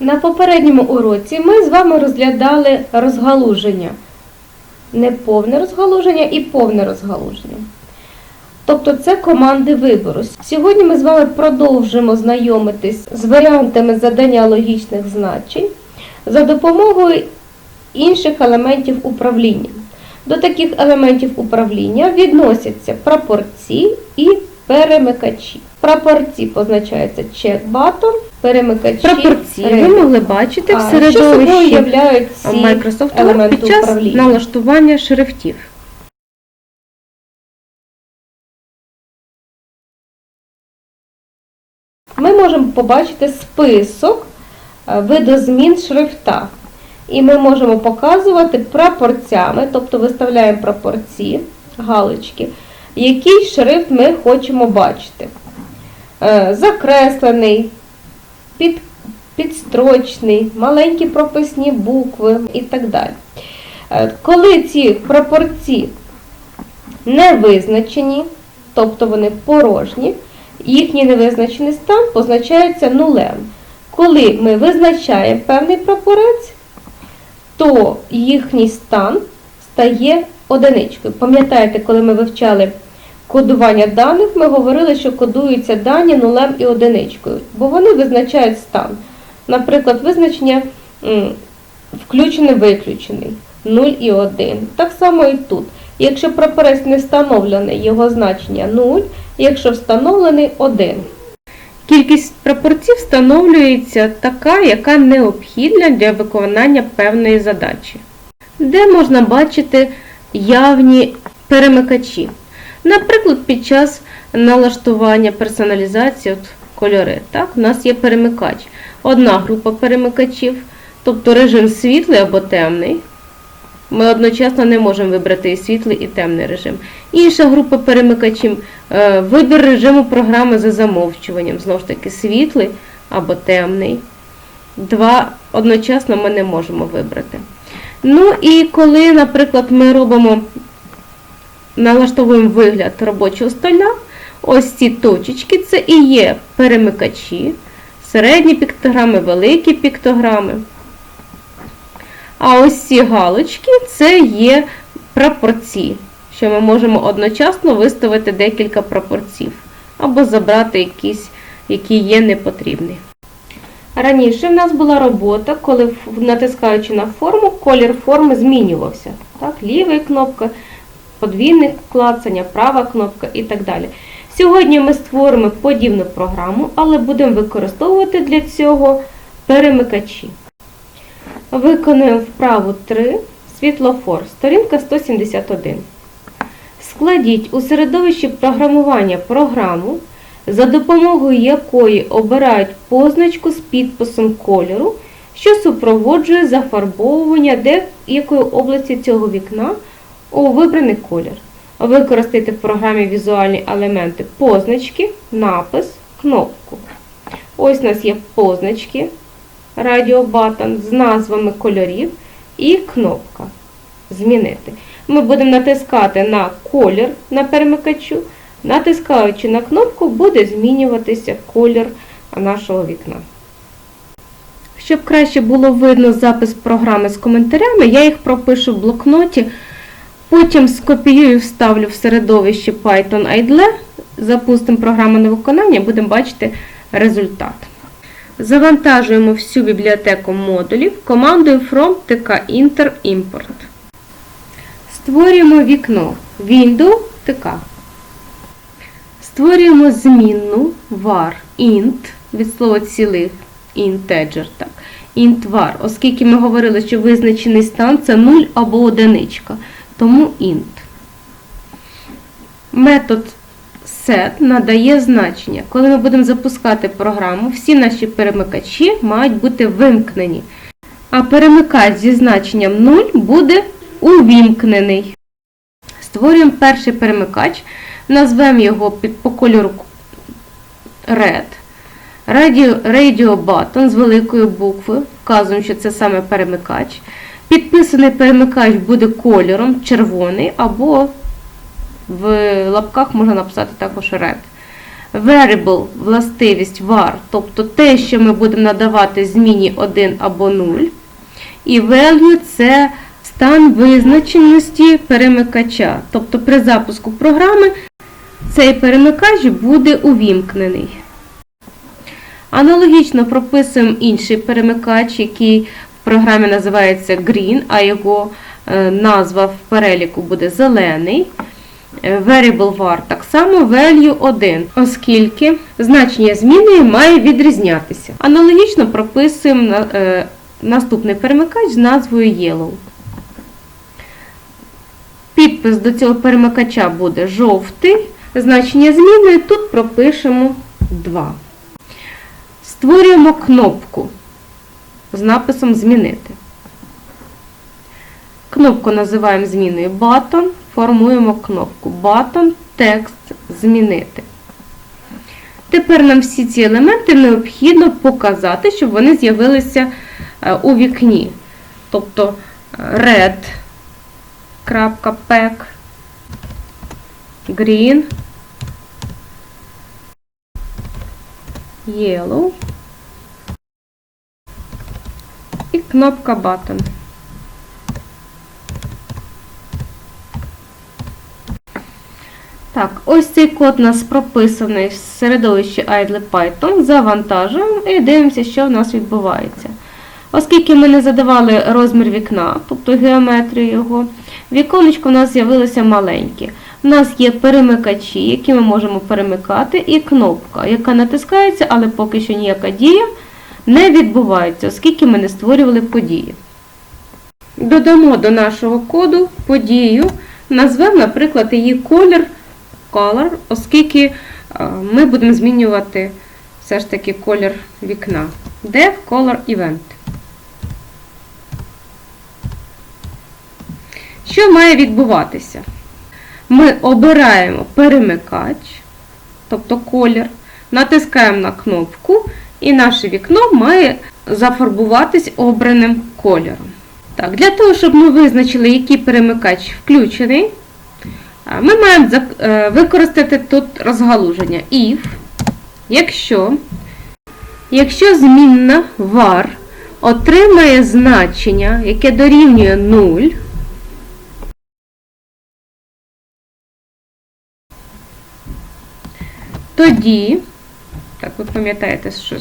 На попередньому уроці ми з вами розглядали розгалуження. Неповне розгалуження і повне розгалуження. Тобто це команди вибору. Сьогодні ми з вами продовжимо знайомитись з варіантами задання логічних значень за допомогою інших елементів управління. До таких елементів управління відносяться прапорці і перемикачі. Прапорці позначаються check-button, перемикачі Прапорці ви могли бачити в середовищі Microsoft Word під час управління? налаштування шрифтів. Ми можемо побачити список е, видозмін шрифта. І ми можемо показувати прапорцями, тобто виставляємо прапорці, галочки, який шрифт ми хочемо бачити. Е, Закреслений, під, підстрочний, маленькі прописні букви і так далі. Е, Коли ці прапорці не визначені, тобто вони порожні, їхній невизначений стан позначається нулем. Коли ми визначаємо певний прапорець, то їхній стан стає одиничкою. Пам'ятаєте, коли ми вивчали кодування даних, ми говорили, що кодуються дані нулем і одиничкою, бо вони визначають стан. Наприклад, визначення включений-виключений 0 і 1. Так само і тут. Якщо прапорець не встановлений, його значення 0, якщо встановлений 1. Кількість прапорців встановлюється така, яка необхідна для виконання певної задачі. Де можна бачити явні перемикачі. Наприклад, під час налаштування персоналізації от кольори. Так, у нас є перемикач. Одна група перемикачів, тобто режим світлий або темний. Ми одночасно не можемо вибрати і світлий, і темний режим. Інша група перемикачів е, вибір режиму програми за замовчуванням. Знову ж таки, світлий або темний. Два одночасно ми не можемо вибрати. Ну і коли, наприклад, ми робимо, налаштовуємо вигляд робочого стола, ось ці точечки це і є перемикачі, середні піктограми, великі піктограми. А ось ці галочки це є прапорці, що ми можемо одночасно виставити декілька прапорців або забрати якісь, які є непотрібні. Раніше в нас була робота, коли натискаючи на форму, колір форми змінювався. Так, ліва кнопка, подвійне клацання, права кнопка і так далі. Сьогодні ми створимо подібну програму, але будемо використовувати для цього перемикачі. Виконуємо вправу 3, світлофор, сторінка 171. Складіть у середовищі програмування програму, за допомогою якої обирають позначку з підписом кольору, що супроводжує зафарбовування деякої області цього вікна у вибраний колір. Використайте в програмі візуальні елементи позначки, напис, кнопку. Ось у нас є позначки, радіобатон з назвами кольорів і кнопка Змінити. Ми будемо натискати на колір на перемикачу. Натискаючи на кнопку, буде змінюватися колір нашого вікна. Щоб краще було видно запис програми з коментарями, я їх пропишу в блокноті, потім скопіюю вставлю в середовище Python IDLE, запустимо програму на виконання, будемо бачити результат. Завантажуємо всю бібліотеку модулів командою from tk inter import. Створюємо вікно Window tk. Створюємо змінну var int від слова цілих integer, так. int var, оскільки ми говорили, що визначений стан це 0 або одиничка, тому int. Метод set надає значення. Коли ми будемо запускати програму, всі наші перемикачі мають бути вимкнені. А перемикач зі значенням 0 буде увімкнений. Створюємо перший перемикач, назвемо його під, по кольору Red. Radio, radio button з великої букви. Вказуємо, що це саме перемикач. Підписаний перемикач буде кольором червоний або в лапках можна написати також red. variable властивість var, тобто те, що ми будемо надавати зміні 1 або 0. І value це стан визначеності перемикача. Тобто при запуску програми цей перемикач буде увімкнений. Аналогічно прописуємо інший перемикач, який програмі називається Green, а його е, назва в переліку буде зелений. Е, Variable var так само value 1, оскільки значення зміни має відрізнятися. Аналогічно прописуємо е, наступний перемикач з назвою Yellow. Підпис до цього перемикача буде жовтий. Значення зміни тут пропишемо 2. Створюємо кнопку з написом Змінити. Кнопку називаємо зміною Button, формуємо кнопку Button, текст Змінити. Тепер нам всі ці елементи необхідно показати, щоб вони з'явилися е, у вікні. Тобто е, red, крапка, pack, green, yellow і кнопка button. Так, ось цей код у нас прописаний в середовищі idle Python. Завантажуємо і дивимося, що в нас відбувається. Оскільки ми не задавали розмір вікна, тобто геометрію його, віконечко у нас з'явилося маленьке. У нас є перемикачі, які ми можемо перемикати, і кнопка, яка натискається, але поки що ніяка дія не відбувається, оскільки ми не створювали події. Додамо до нашого коду подію, назвемо, наприклад, її колір, color, оскільки е, ми будемо змінювати все ж таки колір вікна. Dev Color Event. Що має відбуватися? Ми обираємо перемикач, тобто колір, натискаємо на кнопку, і наше вікно має зафарбуватись обраним кольором. Так, Для того, щоб ми визначили, який перемикач включений, ми маємо е, використати тут розгалуження if, якщо, якщо змінна var отримає значення, яке дорівнює 0, тоді, так ви пам'ятаєте, що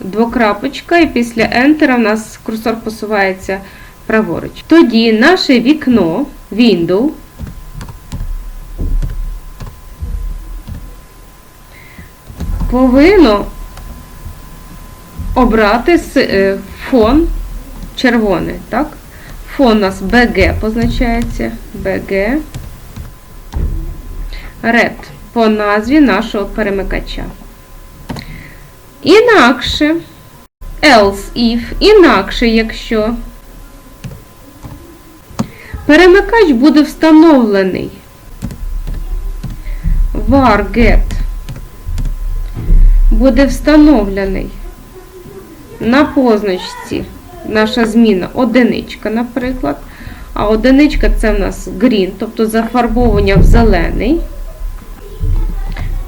двокрапочка, і після Enter у нас курсор посувається праворуч. Тоді наше вікно, window, повинно обрати е, фон червоний, так? Фон у нас BG позначається, BG, Red по назві нашого перемикача. Інакше, else if, інакше, якщо. Перемикач буде встановлений. Var get. Буде встановлений. На позначці наша зміна одиничка, наприклад. А одиничка це в нас green, тобто зафарбовування в зелений.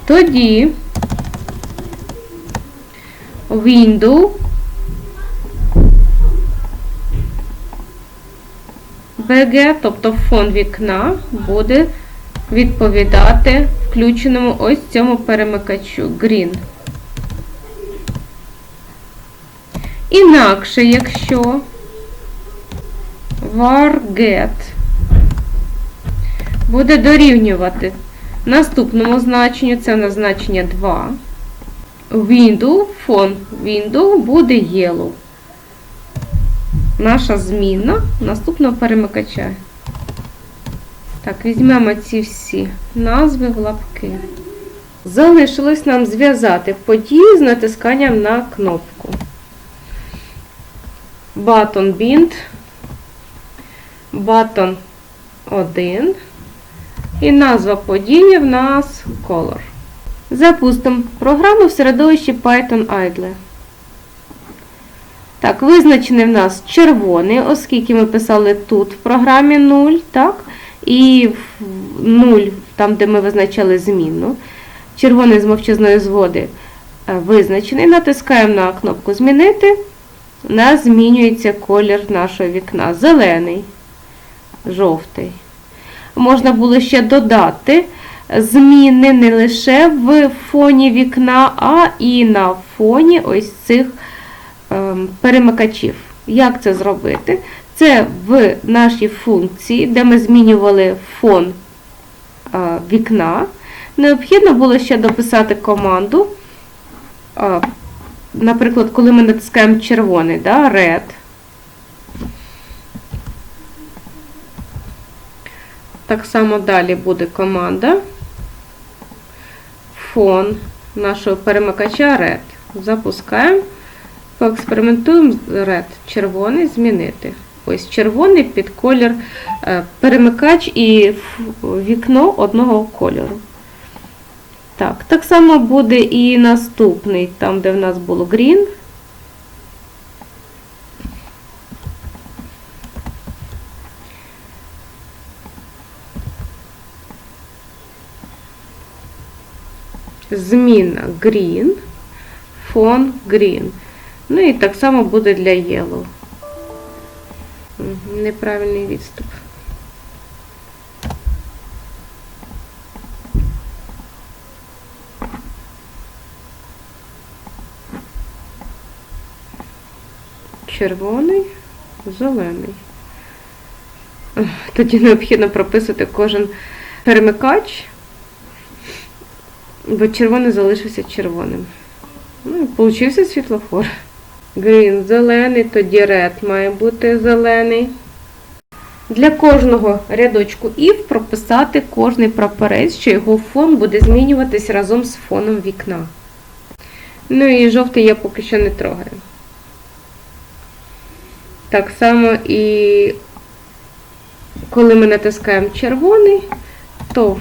Тоді window BG, тобто фон вікна, буде відповідати включеному ось цьому перемикачу Green. Інакше, якщо var get буде дорівнювати наступному значенню, це на значення 2, window, фон window буде yellow. Наша зміна наступного перемикача. Так, візьмемо ці всі назви в лапки. Залишилось нам зв'язати подію з натисканням на кнопку. Button bind, button 1 і назва події в нас color. Запустимо програму в середовищі Python Idle. Так, визначений в нас червоний, оскільки ми писали тут в програмі 0, так? І 0, там, де ми визначали зміну. червоний з мовчазної згоди е, визначений. Натискаємо на кнопку Змінити. У нас змінюється колір нашого вікна. Зелений, жовтий. Можна було ще додати зміни не лише в фоні вікна, а і на фоні ось цих ем, перемикачів. Як це зробити? Це в нашій функції, де ми змінювали фон е, вікна. Необхідно було ще дописати команду. е, Наприклад, коли ми натискаємо червоний, да, red. Так само далі буде команда. Фон нашого перемикача red. Запускаємо. Поекспериментуємо red. Червоний змінити. Ось червоний під колір е, перемикач і вікно одного кольору. Так, так само буде і наступний, там, де в нас було green. Зміна green, фон green. Ну і так само буде для yellow. Неправильний відступ. Червоний, зелений. Тоді необхідно прописати кожен перемикач, бо червоний залишився червоним. Ну получився світлофор. Green зелений, тоді red має бути зелений. Для кожного рядочку if прописати кожний прапорець, що його фон буде змінюватись разом з фоном вікна. Ну і жовтий я поки що не трогаю. Так само і коли ми натискаємо червоний, то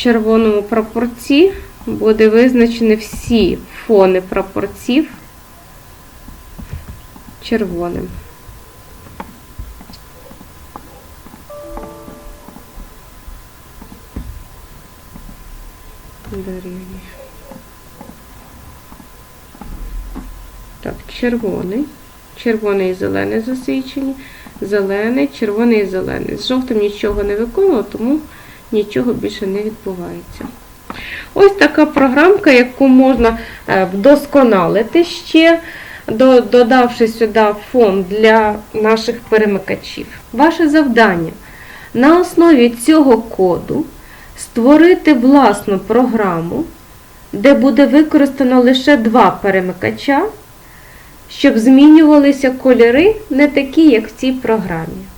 в червоному прапорці буде визначені всі фони прапорців червоним. Дорівнює. Так, червоний. Червоний і зелений засвічені. Зелений, червоний і зелений. З жовтим нічого не виконував, тому нічого більше не відбувається. Ось така програмка, яку можна е, вдосконалити ще, додавши сюди фон для наших перемикачів. Ваше завдання на основі цього коду створити власну програму, де буде використано лише два перемикача, щоб змінювалися кольори не такі, як в цій програмі.